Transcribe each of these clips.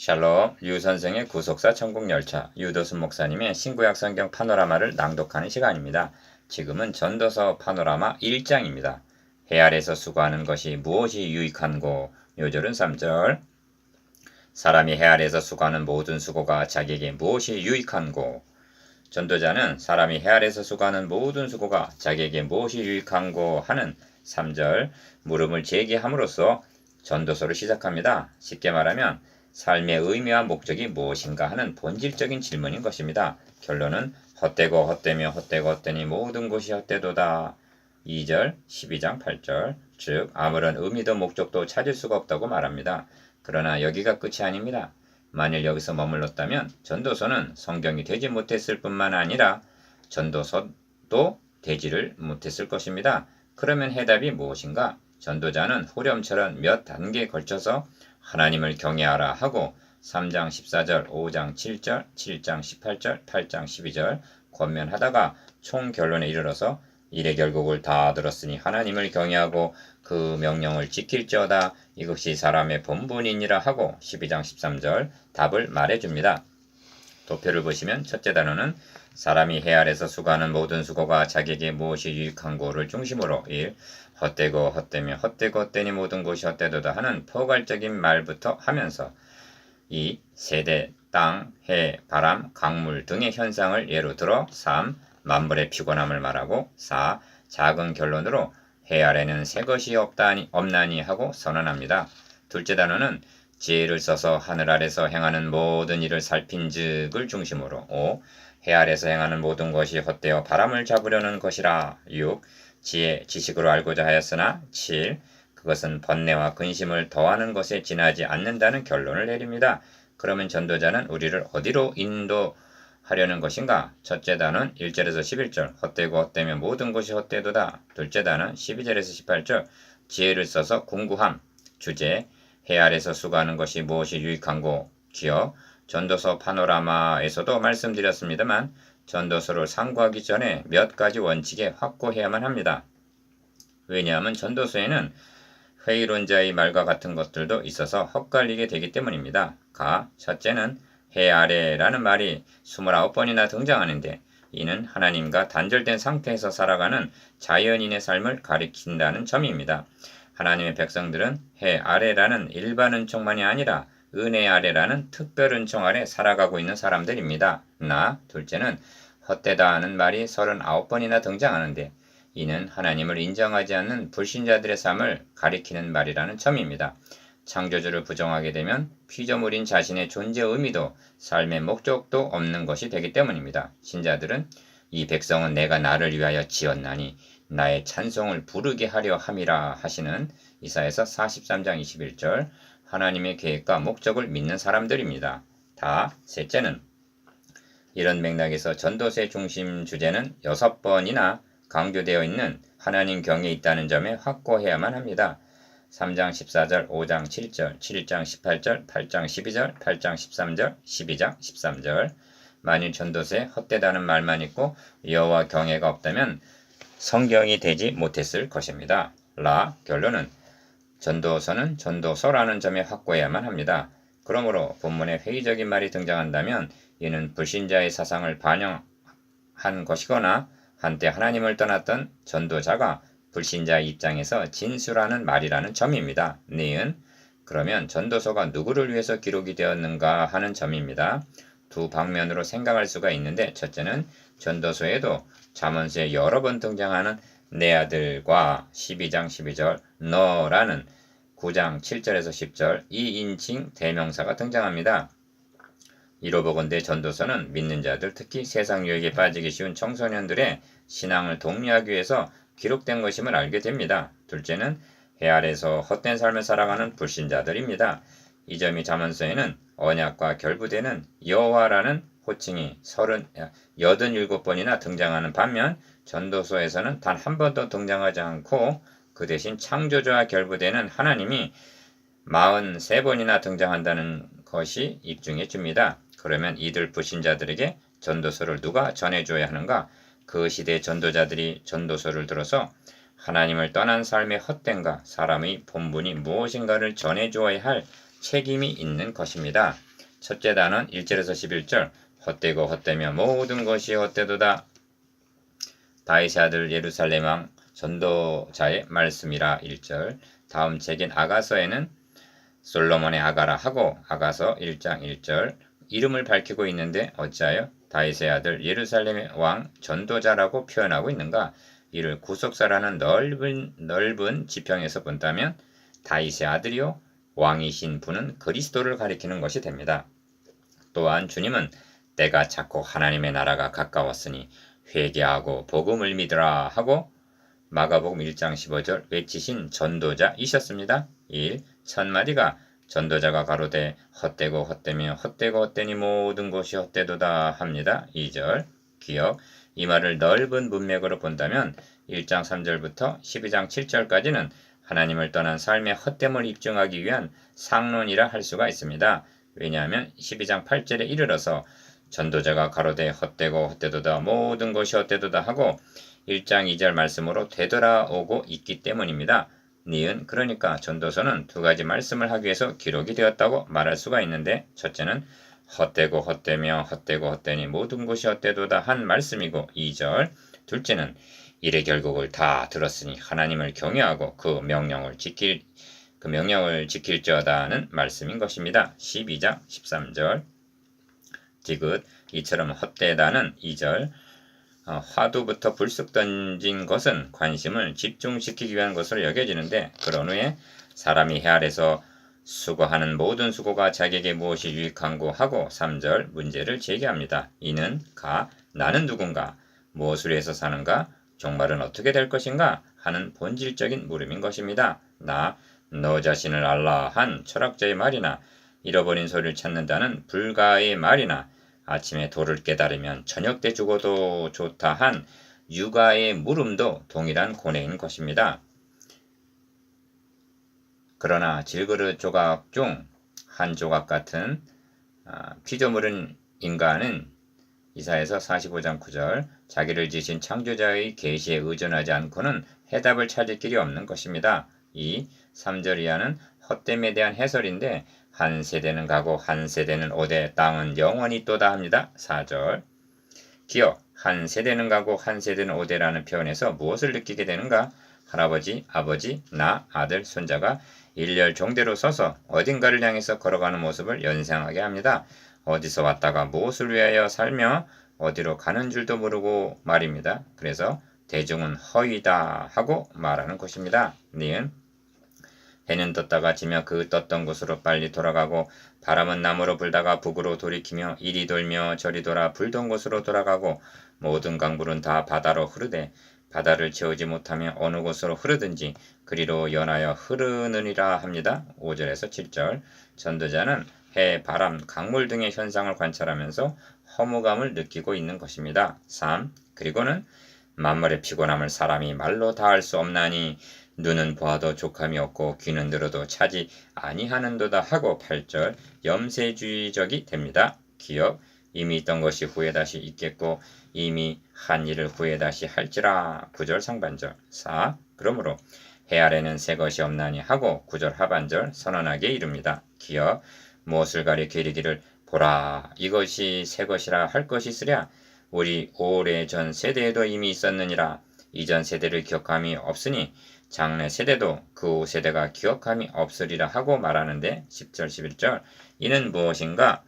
샬롬 류 선생의 구속사 천국열차 유도순 목사님의 신구약 성경 파노라마를 낭독하는 시간입니다. 지금은 전도서 파노라마 1장입니다. 해 아래서 수고하는 것이 무엇이 유익한고 요절은 3절 사람이 해 아래서 수고하는 모든 수고가 자기에게 무엇이 유익한고 전도자는 사람이 해 아래서 수고하는 모든 수고가 자기에게 무엇이 유익한고 하는 3절 물음을 제기함으로써 전도서를 시작합니다. 쉽게 말하면 삶의 의미와 목적이 무엇인가 하는 본질적인 질문인 것입니다. 결론은 헛되고 헛되며 헛되고 헛되니 모든 것이 헛되도다. 2절, 12장 8절, 즉 아무런 의미도 목적도 찾을 수가 없다고 말합니다. 그러나 여기가 끝이 아닙니다. 만일 여기서 머물렀다면 전도서는 성경이 되지 못했을 뿐만 아니라 전도서도 되지를 못했을 것입니다. 그러면 해답이 무엇인가? 전도자는 후렴처럼 몇 단계에 걸쳐서 하나님을 경외하라 하고 3장 14절, 5장 7절, 7장 18절, 8장 12절 권면하다가 총 결론에 이르러서 이래 결국을 다 들었으니 하나님을 경외하고 그 명령을 지킬지어다 이것이 사람의 본분이니라 하고 12장 13절 답을 말해줍니다. 도표를 보시면 첫째 단어는 사람이 해 아래서 수고하는 모든 수고가 자기에게 무엇이 유익한고를 중심으로 1. 헛되고 헛되며 헛되고 헛되니 모든 것이 헛되도다 하는 포괄적인 말부터 하면서 2. 세대, 땅, 해, 바람, 강물 등의 현상을 예로 들어 3. 만물의 피곤함을 말하고 4. 작은 결론으로 해 아래는 새 것이 없다니, 없나니 하고 선언합니다. 둘째 단어는 지혜를 써서 하늘 아래서 행하는 모든 일을 살핀 즉을 중심으로 5. 해 아래서 행하는 모든 것이 헛되어 바람을 잡으려는 것이라 6. 지혜, 지식으로 알고자 하였으나 7. 그것은 번뇌와 근심을 더하는 것에 지나지 않는다는 결론을 내립니다. 그러면 전도자는 우리를 어디로 인도하려는 것인가? 첫째 단은 1절에서 11절 헛되고 헛되며 모든 것이 헛되도다. 둘째 단은 12절에서 18절 지혜를 써서 궁구함 주제 해 아래서 수고하는 것이 무엇이 유익한고 기어 전도서 파노라마에서도 말씀드렸습니다만 전도서를 상고하기 전에 몇 가지 원칙에 확고해야만 합니다. 왜냐하면 전도서에는 회의론자의 말과 같은 것들도 있어서 헛갈리게 되기 때문입니다. 가, 첫째는 해 아래라는 말이 29번이나 등장하는데 이는 하나님과 단절된 상태에서 살아가는 자연인의 삶을 가리킨다는 점입니다. 하나님의 백성들은 해 아래라는 일반 은총만이 아니라 은혜 아래라는 특별 은총 아래 살아가고 있는 사람들입니다. 나, 둘째는 헛되다 하는 말이 39번이나 등장하는데 이는 하나님을 인정하지 않는 불신자들의 삶을 가리키는 말이라는 점입니다. 창조주를 부정하게 되면 피조물인 자신의 존재 의미도 삶의 목적도 없는 것이 되기 때문입니다. 신자들은 이 백성은 내가 나를 위하여 지었나니 나의 찬송을 부르게 하려 함이라 하시는 이사에서 43장 21절 하나님의 계획과 목적을 믿는 사람들입니다. 다 셋째는 이런 맥락에서 전도서의 중심 주제는 여섯 번이나 강조되어 있는 하나님 경에 있다는 점에 확고해야만 합니다. 3장 14절, 5장 7절, 7장 18절, 8장 12절, 8장 13절, 12장 13절. 만일 전도서에 헛되다는 말만 있고 여호와 경외가 없다면 성경이 되지 못했을 것입니다. 라 결론은 전도서는 전도서라는 점에 확고해야만 합니다. 그러므로 본문에 회의적인 말이 등장한다면 이는 불신자의 사상을 반영한 것이거나 한때 하나님을 떠났던 전도자가 불신자의 입장에서 진술하는 말이라는 점입니다. 니은 그러면 전도서가 누구를 위해서 기록이 되었는가 하는 점입니다. 두 방면으로 생각할 수가 있는데 첫째는 전도서에도 잠언서에 여러 번 등장하는 내 아들과 12장 12절 너라는 9장 7절에서 10절 이 인칭 대명사가 등장합니다. 이로 보건대 전도서는 믿는 자들 특히 세상 유익에 빠지기 쉬운 청소년들의 신앙을 독려하기 위해서 기록된 것임을 알게 됩니다. 둘째는 해 아래서 헛된 삶을 살아가는 불신자들입니다. 이 점이 자문서에는 언약과 결부되는 여호와라는 호칭이 87번이나 등장하는 반면 전도서에서는 단 한 번도 등장하지 않고 그 대신 창조주와 결부되는 하나님이 43번이나 등장한다는 것이 입증해 줍니다. 그러면 이들 불신자들에게 전도서를 누가 전해줘야 하는가? 그 시대 전도자들이 전도서를 들어서 하나님을 떠난 삶의 헛된가 사람의 본분이 무엇인가를 전해주어야 할 책임이 있는 것입니다. 첫째 단은 1절에서 11절 헛되고 헛되며 모든 것이 헛되도다. 다윗의 아들 예루살렘 왕 전도자의 말씀이라 1절 다음 책인 아가서에는 솔로몬의 아가라 하고 아가서 1장 1절 이름을 밝히고 있는데 어찌하여 다윗의 아들 예루살렘의 왕 전도자라고 표현하고 있는가? 이를 구속사라는 넓은 넓은 지평에서 본다면 다윗의 아들이요 왕이신 분은 그리스도를 가리키는 것이 됩니다. 또한 주님은 때가 찼고 하나님의 나라가 가까웠으니 회개하고 복음을 믿으라 하고 마가복음 1장 15절 외치신 전도자이셨습니다. 1. 첫 마디가 전도자가 가로되 헛되고 헛되며 헛되고 헛되니 모든 것이 헛되도다 합니다. 2절 기억 이 말을 넓은 문맥으로 본다면 1장 3절부터 12장 7절까지는 하나님을 떠난 삶의 헛됨을 입증하기 위한 상론이라 할 수가 있습니다. 왜냐하면 12장 8절에 이르러서 전도자가 가로되 헛되고 헛되도다 모든 것이 헛되도다 하고 1장 2절 말씀으로 되돌아오고 있기 때문입니다. 니은 그러니까 전도서는 두 가지 말씀을 하기 위해서 기록이 되었다고 말할 수가 있는데 첫째는 헛되고 헛되며 헛되고 헛되니 모든 것이 헛되도다 한 말씀이고 2절 둘째는 이래 결국을 다 들었으니 하나님을 경외하고 그 명령을 지킬 그 명령을 지킬지어다는 말씀인 것입니다. 12장 13절 디귿 이처럼 헛되다는 2절 어, 화두부터 불쑥 던진 것은 관심을 집중시키기 위한 것으로 여겨지는데 그런 후에 사람이 해 아래서 수고하는 모든 수고가 자기에게 무엇이 유익한고 하고 3절 문제를 제기합니다. 이는 가 나는 누군가 무엇을 위해서 사는가 종말은 어떻게 될 것인가 하는 본질적인 물음인 것입니다. 나 너 자신을 알라 한 철학자의 말이나 잃어버린 소리를 찾는다는 불가의 말이나 아침에 도를 깨달으면 저녁 때 죽어도 좋다 한 육아의 물음도 동일한 고뇌인 것입니다. 그러나 질그릇 조각 중 한 조각 같은 아, 피조물은 인간은 이사에서 45장 9절 자기를 지신 창조자의 계시에 의존하지 않고는 해답을 찾을 길이 없는 것입니다. 이 3절 이하는 헛됨에 대한 해설인데 한 세대는 가고 한 세대는 오되 땅은 영원히 또다 합니다. 4절 기억 한 세대는 가고 한 세대는 오되라는 표현에서 무엇을 느끼게 되는가? 할아버지, 아버지, 나, 아들, 손자가 일렬 종대로 서서 어딘가를 향해서 걸어가는 모습을 연상하게 합니다. 어디서 왔다가 무엇을 위하여 살며 어디로 가는 줄도 모르고 말입니다. 그래서 대중은 허위다 하고 말하는 것입니다. 니은 해는 떴다가 지며 그 떴던 곳으로 빨리 돌아가고 바람은 남으로 불다가 북으로 돌이키며 이리 돌며 저리 돌아 불던 곳으로 돌아가고 모든 강물은 다 바다로 흐르되 바다를 채우지 못하며 어느 곳으로 흐르든지 그리로 연하여 흐르느니라 합니다. 5절에서 7절 전도자는 해, 바람, 강물 등의 현상을 관찰하면서 허무감을 느끼고 있는 것입니다. 3. 그리고는 만물의 피곤함을 사람이 말로 다 할 수 없나니 눈은 보아도 족함이 없고 귀는 들어도 차지 아니하는도다 하고 8절 염세주의적이 됩니다. 기억 이미 있던 것이 후에 다시 있겠고 이미 한 일을 후에 다시 할지라. 9절 상반절. 4 그러므로 해 아래는 새 것이 없나니 하고 9절 하반절 선언하게 이릅니다. 기억 무엇을 가리켜 이르기를 보라. 이것이 새 것이라 할 것이 있으랴. 우리 오래 전 세대에도 이미 있었느니라. 이전 세대를 기억함이 없으니 장래 세대도 그 세대가 기억함이 없으리라 하고 말하는데 10절 11절 이는 무엇인가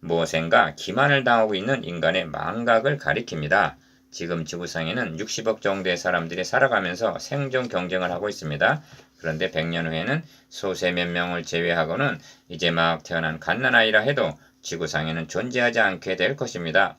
무엇인가 기만을 당하고 있는 인간의 망각을 가리킵니다. 지금 지구상에는 60억 정도의 사람들이 살아가면서 생존 경쟁을 하고 있습니다. 그런데 100년 후에는 소세 몇 명을 제외하고는 이제 막 태어난 갓난아이라 해도 지구상에는 존재하지 않게 될 것입니다.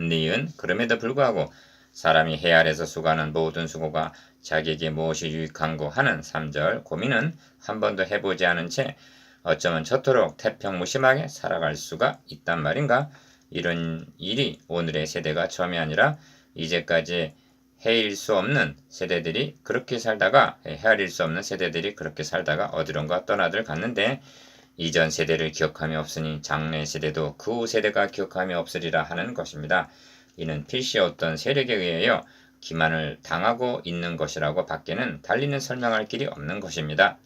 니은 그럼에도 불구하고 사람이 해 아래서 수고하는 모든 수고가 자기에게 무엇이 유익한고 하는 3절 고민은 한 번도 해보지 않은 채 어쩌면 저토록 태평무심하게 살아갈 수가 있단 말인가? 이런 일이 오늘의 세대가 처음이 아니라 이제까지 해일 수 없는 세대들이 그렇게 살다가 헤아릴 수 없는 세대들이 그렇게 살다가 어디론가 떠나들 갔는데 이전 세대를 기억함이 없으니 장래 세대도 그 세대가 기억함이 없으리라 하는 것입니다. 이는 필시 어떤 세력에 의하여 기만을 당하고 있는 것이라고 밖에는 달리는 설명할 길이 없는 것입니다.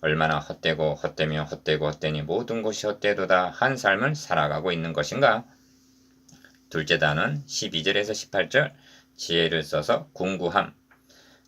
얼마나 헛되고 헛되며 헛되고 헛되니 모든 것이 헛되도다 한 삶을 살아가고 있는 것인가? 둘째 단은 12절에서 18절 지혜를 써서 궁구함.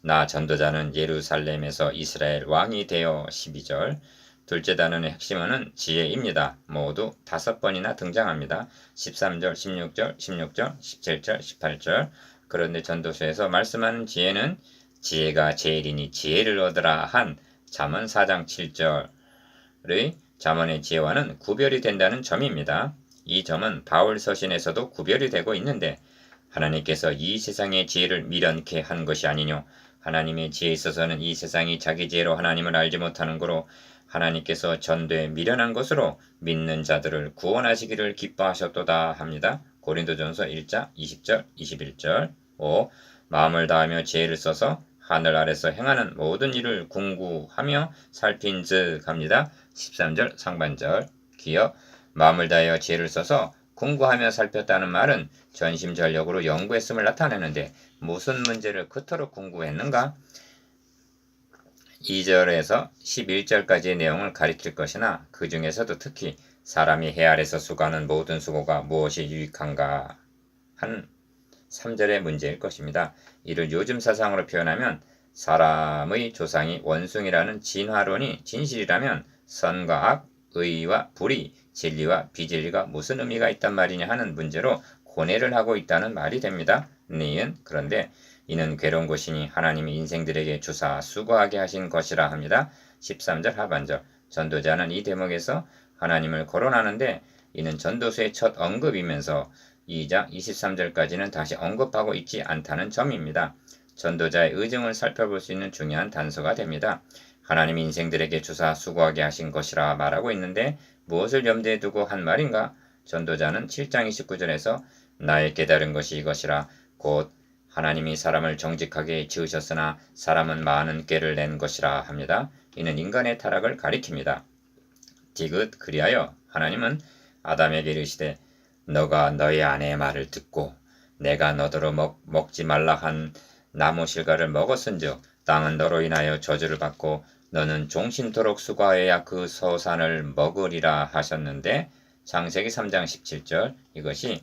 나 전도자는 예루살렘에서 이스라엘 왕이 되어 12절 둘째 단원의 핵심어는 지혜입니다. 모두 다섯 번이나 등장합니다. 13절, 16절, 16절, 17절, 18절. 그런데 전도서에서 말씀하는 지혜는 지혜가 제일이니 지혜를 얻으라 한 잠언 4장 7절의 잠언의 지혜와는 구별이 된다는 점입니다. 이 점은 바울 서신에서도 구별이 되고 있는데 하나님께서 이 세상의 지혜를 미련케 한 것이 아니뇨 하나님의 지혜에 있어서는 이 세상이 자기 지혜로 하나님을 알지 못하는 거로 하나님께서 전도에 미련한 것으로 믿는 자들을 구원하시기를 기뻐하셨도다 합니다. 고린도전서 1장 20절 21절 5. 마음을 다하며 지혜를 써서 하늘 아래서 행하는 모든 일을 궁구하며 살핀즉 합니다. 13절 상반절 기억 마음을 다하여 지혜를 써서 궁구하며 살폈다는 말은 전심전력으로 연구했음을 나타내는데 무슨 문제를 그토록 궁구했는가? 2절에서 11절까지의 내용을 가리킬 것이나 그 중에서도 특히 사람이 해 아래서 수고하는 모든 수고가 무엇이 유익한가 한 3절의 문제일 것입니다. 이를 요즘 사상으로 표현하면 사람의 조상이 원숭이라는 진화론이 진실이라면 선과 악, 의와 불의, 진리와 비진리가 무슨 의미가 있단 말이냐 하는 문제로 고뇌를 하고 있다는 말이 됩니다. 니은 그런데 이는 괴로운 것이니 하나님이 인생들에게 주사 수고하게 하신 것이라 합니다. 13절 하반절 전도자는 이 대목에서 하나님을 거론하는데 이는 전도서의 첫 언급이면서 2장 23절까지는 다시 언급하고 있지 않다는 점입니다. 전도자의 의정을 살펴볼 수 있는 중요한 단서가 됩니다. 하나님이 인생들에게 주사 수고하게 하신 것이라 말하고 있는데 무엇을 염두에 두고 한 말인가? 전도자는 7장 29절에서 나의 깨달은 것이 이것이라 곧 하나님이 사람을 정직하게 지으셨으나 사람은 많은 꾀를 낸 것이라 합니다. 이는 인간의 타락을 가리킵니다. 디귿 그리하여 하나님은 아담에게 이르시되 너가 너의 아내의 말을 듣고 내가 너더러 먹, 먹지 말라 한 나무 실과를 먹었은즉 땅은 너로 인하여 저주를 받고 너는 종신토록 수고하여야 그 서산을 먹으리라 하셨는데 장세기 3장 17절 이것이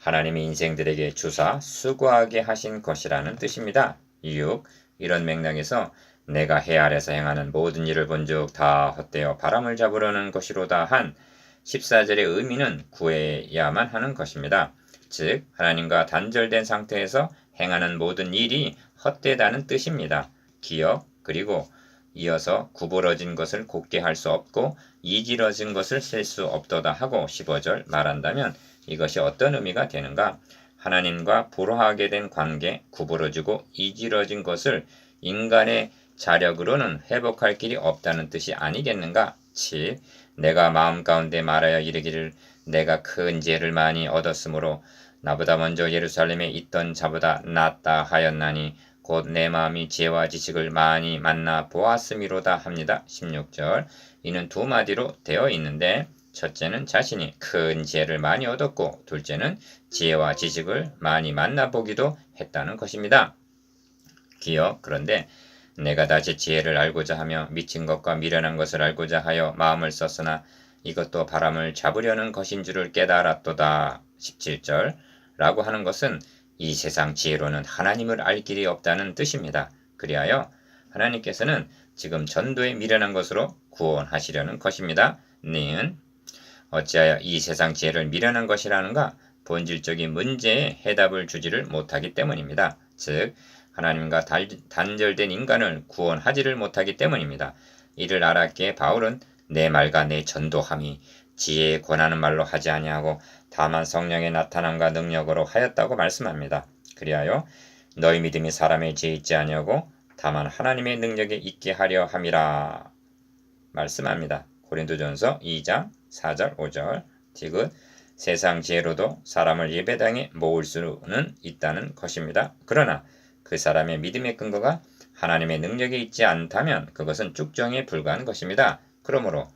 하나님이 인생들에게 주사 수고하게 하신 것이라는 뜻입니다. 6. 이런 맥락에서 내가 해 아래서 행하는 모든 일을 본즉 다 헛되어 바람을 잡으려는 것이로다 한 14절의 의미는 구해야만 하는 것입니다. 즉 하나님과 단절된 상태에서 행하는 모든 일이 헛되다는 뜻입니다. 기억 그리고 이어서 구부러진 것을 곱게 할 수 없고 이지러진 것을 셀 수 없도다 하고 15절 말한다면 이것이 어떤 의미가 되는가? 하나님과 불화하게 된 관계, 구부러지고 이지러진 것을 인간의 자력으로는 회복할 길이 없다는 뜻이 아니겠는가? 7. 내가 마음 가운데 말하여 이르기를 내가 큰 죄를 많이 얻었으므로 나보다 먼저 예루살렘에 있던 자보다 낫다 하였나니 곧 내 마음이 지혜와 지식을 많이 만나 보았음이로다 합니다. 16절. 이는 두 마디로 되어 있는데 첫째는 자신이 큰 지혜를 많이 얻었고 둘째는 지혜와 지식을 많이 만나보기도 했다는 것입니다. 기억 그런데 내가 다시 지혜를 알고자 하며 미친 것과 미련한 것을 알고자 하여 마음을 썼으나 이것도 바람을 잡으려는 것인 줄을 깨달았도다. 17절 라고 하는 것은 이 세상 지혜로는 하나님을 알 길이 없다는 뜻입니다. 그리하여 하나님께서는 지금 전도에 미련한 것으로 구원하시려는 것입니다. 니은 어찌하여 이 세상 지혜를 미련한 것이라는가? 본질적인 문제에 해답을 주지를 못하기 때문입니다. 즉 하나님과 단절된 인간을 구원하지를 못하기 때문입니다. 이를 알았기에 바울은 내 말과 내 전도함이 지혜에 권하는 말로 하지 아니하고 다만 성령의 나타남과 능력으로 하였다고 말씀합니다. 그리하여 너희 믿음이 사람의 지혜 있지 아니하고 다만 하나님의 능력에 있게 하려 함이라 말씀합니다. 고린도전서 2장 4절 5절 디귿 세상 지혜로도 사람을 예배당에 모을 수는 있다는 것입니다. 그러나 그 사람의 믿음의 근거가 하나님의 능력에 있지 않다면 그것은 쭉정에 불과한 것입니다. 그러므로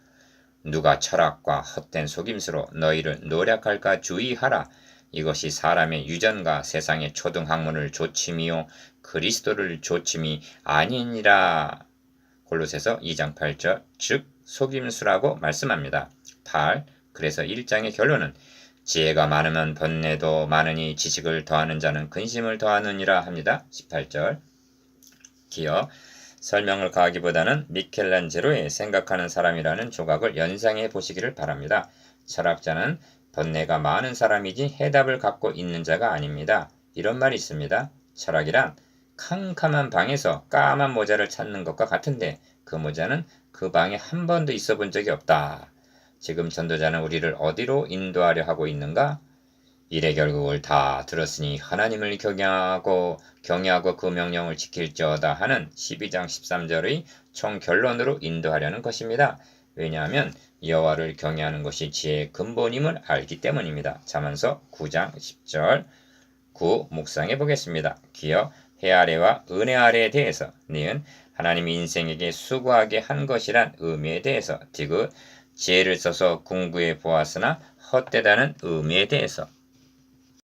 누가 철학과 헛된 속임수로 너희를 노력할까 주의하라. 이것이 사람의 유전과 세상의 초등학문을 조침이요 그리스도를 조침이 아니니라. 골로새서 2장 8절 즉 속임수라고 말씀합니다. 8. 그래서 1장의 결론은 지혜가 많으면 번뇌도 많으니 지식을 더하는 자는 근심을 더하느니라 합니다. 18절 기어 설명을 가하기보다는 미켈란제로의 생각하는 사람이라는 조각을 연상해 보시기를 바랍니다. 철학자는 번뇌가 많은 사람이지 해답을 갖고 있는 자가 아닙니다. 이런 말이 있습니다. 철학이란 캄캄한 방에서 까만 모자를 찾는 것과 같은데 그 모자는 그 방에 한 번도 있어 본 적이 없다. 지금 전도자는 우리를 어디로 인도하려 하고 있는가? 일의 결국을 다 들었으니 하나님을 경외하고 경외하고 그 명령을 지킬지어다 하는 12장 13절의 총 결론으로 인도하려는 것입니다. 왜냐하면 여호와를 경외하는 것이 지혜의 근본임을 알기 때문입니다. 자문서 9장 10절 9 묵상해 보겠습니다. 기어 해 아래와 은혜 아래에 대해서 니은 하나님이 인생에게 수고하게 한 것이란 의미에 대해서 디귿 지혜를 써서 궁구해 보았으나 헛되다는 의미에 대해서